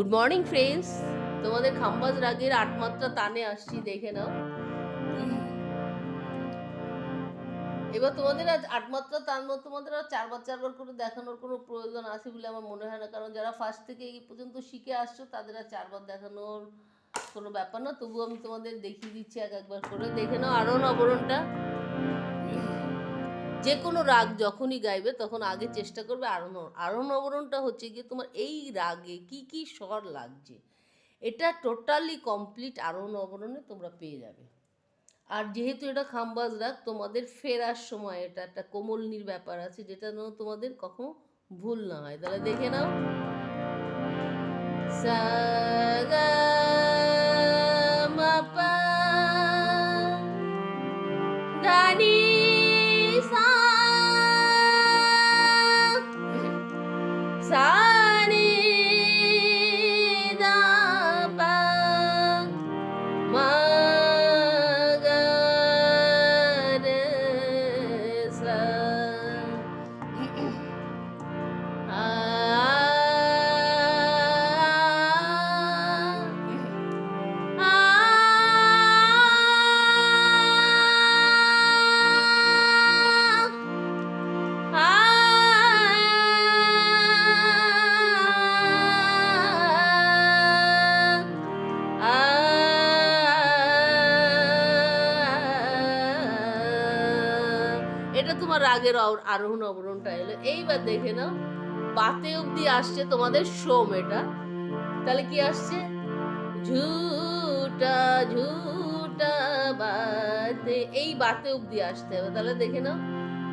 Good morning friends তোমাদের খাম্বাজ রাগের আটমাত্রা তানে আসছি, দেখে নাও। এবার তোমাদের আজ আট মাত্রা তান মতো তোমাদের আর চারবার চারবার করে দেখানোর কোনো প্রয়োজন আছে বলে আমার মনে হয় না। কারণ যারা ফার্স্ট থেকে এই পর্যন্ত শিখে আসছো, তাদের আর চারবার দেখানোর কোনো ব্যাপার না। তবুও আমি তোমাদের দেখিয়ে দিচ্ছি এক একবার করে। দেখে নাও আরও নবরণটা। যে কোনো রাগ যখনই গাইবে, তখন আগে চেষ্টা করবে আরোহণ আরোহণ অবরণটা হচ্ছে গিয়ে তোমার এই রাগে কি কি স্বর লাগছে। এটা টোটালি কমপ্লিট আরোহণ অবরণে তোমরা পেয়ে যাবে। আর যেহেতু এটা খাম্বাজ রাগ, তোমাদের ফেরার সময় এটা একটা কোমলনির ব্যাপার আছে, যেটা যেন তোমাদের কখনো ভুল না হয়। তাহলে দেখে নাও। সা তোমার রাগের আর- আরোহণ অবরোহণটা এলো। এইবার দেখে নাও, বাতে অবধি আসছে তোমাদের সোম এটা। তাহলে কি আসছে? ঝুটা ঝুটা বাতে, এই বাতে অবধি আসতে হবে। তাহলে দেখে নাও,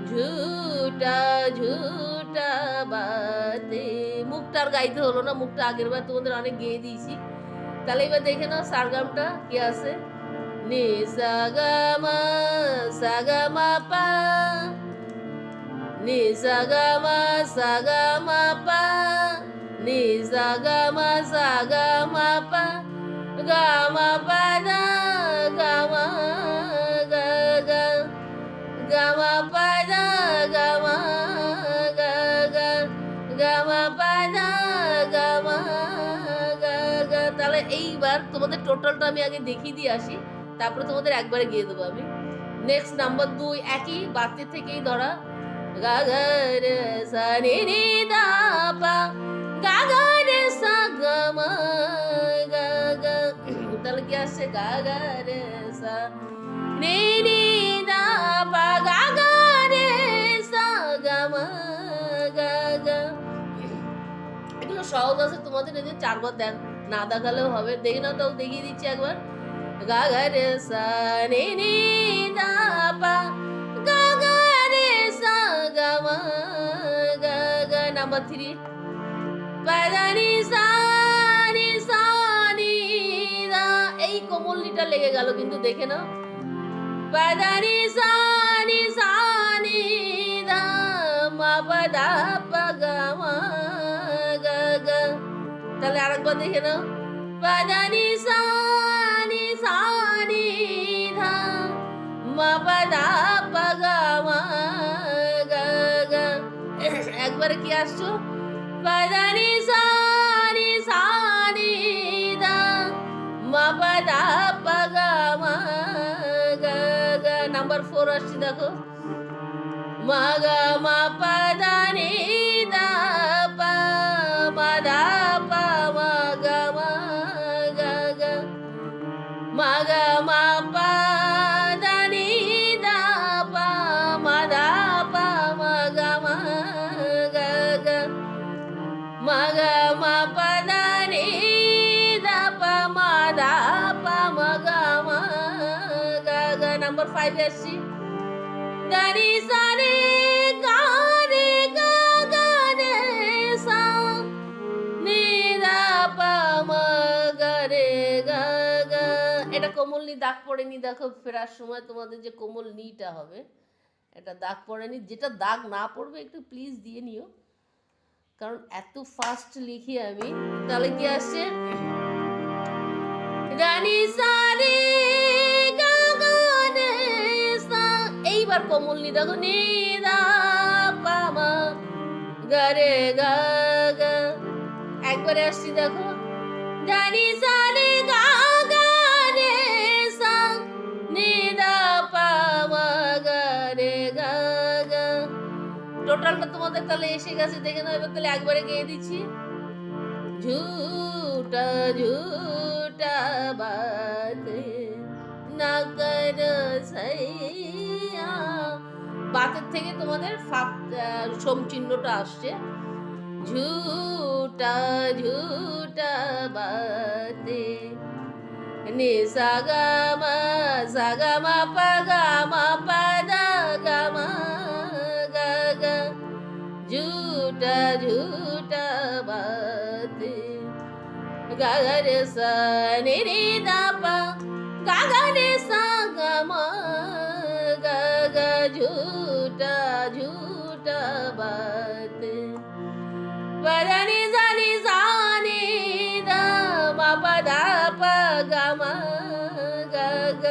ঝুটা ঝুটা বাতে, মুখটা আর গাইতে হলো না, মুখটা আগের বার তোমাদের অনেক গেয়ে দিয়েছি। তাহলে এবার দেখে নাও, সারগামটা কি আছে? নি সা গা মা সা গা মা পা সা গা মা পা গা মা পা দা গা মা গা গা গা মা গা মা গা গা গা মা পা দা গা মা গা গা তাহলে এইবার তোমাদের টোটালটা আমি আগে দেখিয়ে দিয়ে আসি। তারপরে তোমাদের একবারে গিয়ে দেবো আমি। নেক্সট নাম্বার দুই একই বাতে থেকেই ধরা। রে সা নি নি রে সা গা গা তাহলে কি আসছে গা গা রে সা নি নি দা পা গা গা রে সা গা মা গা গা এগুলো সহজ আছে, তোমাদের এই যে চারবার দেখ না দেখালেও হবে। দেখে নাও তাও দেখিয়ে দিচ্ছি একবার। গা গা রে সা নি নাম্বার থ্রি নি, এই কোমলনিটা লেগে গেল কিন্তু দেখে নাও। পাদানি সা নি সা নি দা মা, পা, দা, পা মা, গা গা। তাহলে আরেকবার দেখে নাও। পাদানি সা একবারে কি আসছো পাদানি সা নি সা নি ধা মা পা দা পা আসছি সা গা এটা কোমল নি দাগ পড়েনি দেখো ফেরার সময় তোমাদের যে কোমল নিটা হবে। এটা দাগ পড়েনি যেটা দাগ না পড়বে একটু প্লিজ দিয়ে নিও। কারণ এত ফাস্ট লিখি আমি। তাহলে কি আসছে রানী সারে কোমল নি দেখো নি দা গা একবারে আসছি দেখো। জানি সারে গা গা রে সা নি দা পা গা টোটালটা তোমাদের তাহলে এসে গেছে, দেখে নাও, এবার তাহলে একবারে গেয়ে দিচ্ছি। ঝুটা ঝুটা বাত না কর সইয়া বাতের থেকে তোমাদের ফাঁক সোম চিহ্নটা আসছে। ঝুটা ঝুটা বাতে। নে সাগা মা সাগা মা পা গা মা পা, দা গা গা গা। ঝুটা ঝুটা বাতে। গা রে সা নে রে দা পা झूठा झूठा बात वरणी झाली जाने बापा धाप गमा ग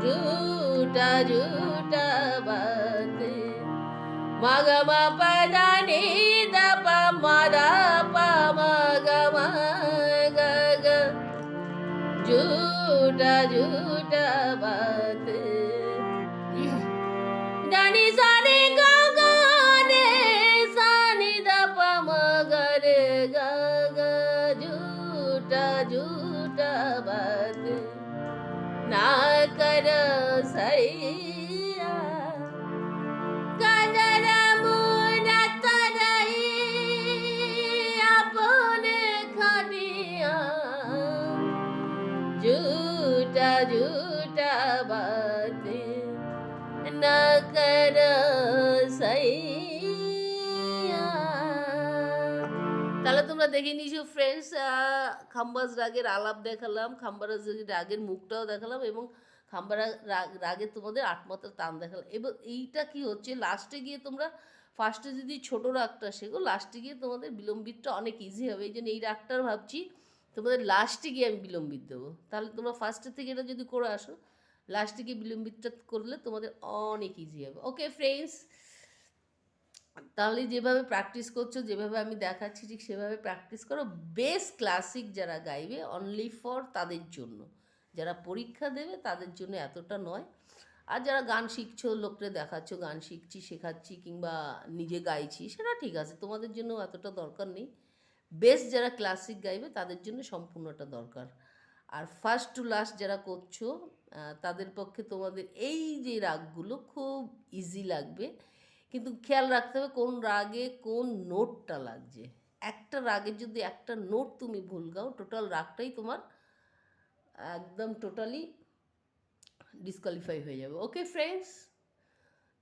झूठा झूठा बात मग बापा जाने दपा मादा पा मग ग झूठा झूठा बात তোমরা দেখে নিয়েছো ফ্রেন্ডস খাম্বাজ রাগের আলাপ দেখালাম খাম্বাজ রাগের মুখটাও দেখালাম এবং খাম্বারা রাগ, রাগে তোমাদের আটমাত্রা টান দেখালাম। এবার এইটা কি হচ্ছে? লাস্টে গিয়ে তোমরা ফার্স্টে যদি ছোট রাগটা শেখো লাস্টে গিয়ে তোমাদের বিলম্বিতটা অনেক ইজি হবে। এই জন্য এই রাগটার ভাবছি তোমাদের লাস্টে গিয়ে আমি বিলম্বিত দেবো। তাহলে তোমরা ফার্স্টের থেকে এটা যদি করে আসো লাস্টে গিয়ে বিলম্বিতটা করলে তোমাদের অনেক ইজি হবে। ওকে ফ্রেন্ডস তাহলে যেভাবে প্র্যাকটিস করছ, যেভাবে আমি দেখাচ্ছি, ঠিক সেভাবে প্র্যাকটিস করো। বেস্ট ক্লাসিক যারা গাইবে অনলি ফর তাদের জন্য। যারা পরীক্ষা দেবে, তাদের জন্য এতটা নয়। আর যারা গান শিখছো, লোকরে দেখাচ্ছ, গান শিখছি, শেখাচ্ছি, কিংবা নিজে গাইছি, সেটা ঠিক আছে, তোমাদের জন্য এতটা দরকার নেই। বেস্ট যারা ক্লাসিক গাইবে, তাদের জন্য সম্পূর্ণটা দরকার। আর ফার্স্ট টু লাস্ট যারা করছ তাদের পক্ষে তোমাদের এই যে রাগগুলো খুব ইজি লাগবে। কিন্তু খেয়াল রাখতে হবে কোন রাগে কোন নোটটা লাগছে। একটা রাগের যদি একটা নোট তুমি ভুল গাও টোটাল রাগটাই তোমার একদম টোটালি ডিসকোয়ালিফাই হয়ে যাবে। ওকে ফ্রেন্ডস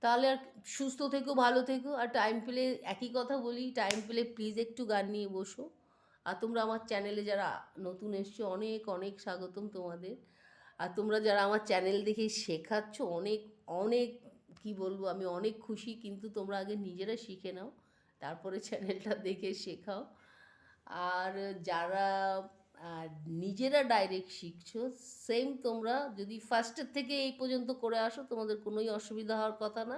তাহলে আর সুস্থ থেকো, ভালো থেকো, আর টাইম পেলে একই কথা বলি টাইম পেলে প্লিজ একটু গান নিয়ে বসো। আর তোমরা আমার চ্যানেলে যারা নতুন এসছো, অনেক অনেক স্বাগতম তোমাদের। আর তোমরা যারা আমার চ্যানেল দেখে শেখাচ্ছ, অনেক অনেক কি বলব, আমি অনেক খুশি, কিন্তু তোমরা আগে নিজেরা শিখে নাও, তারপরে চ্যানেলটা দেখে শেখাও। আর যারা নিজেরা ডাইরেক্ট শিখছো সেম তোমরা যদি ফার্স্টের থেকে এই পর্যন্ত করে আসো, তোমাদের কোনোই অসুবিধা হওয়ার কথা না।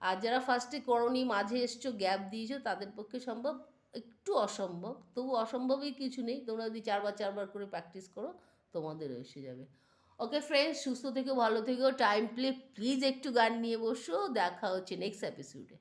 আর যারা ফার্স্টে করনি, মাঝে এসছো গ্যাপ দিয়েছ, তাদের পক্ষে সম্ভব, একটু অসম্ভব, তবু অসম্ভবই কিছু নেই। তোমরা যদি চারবার চারবার করে প্র্যাকটিস করো, তোমাদেরও এসে যাবে। ওকে ফ্রেন্ডস সুস্থ থেকো, ভালো থেকো টাইম প্লে প্লিজ একটু গান নিয়ে বসো, দেখা হচ্ছে নেক্সট এপিসোডে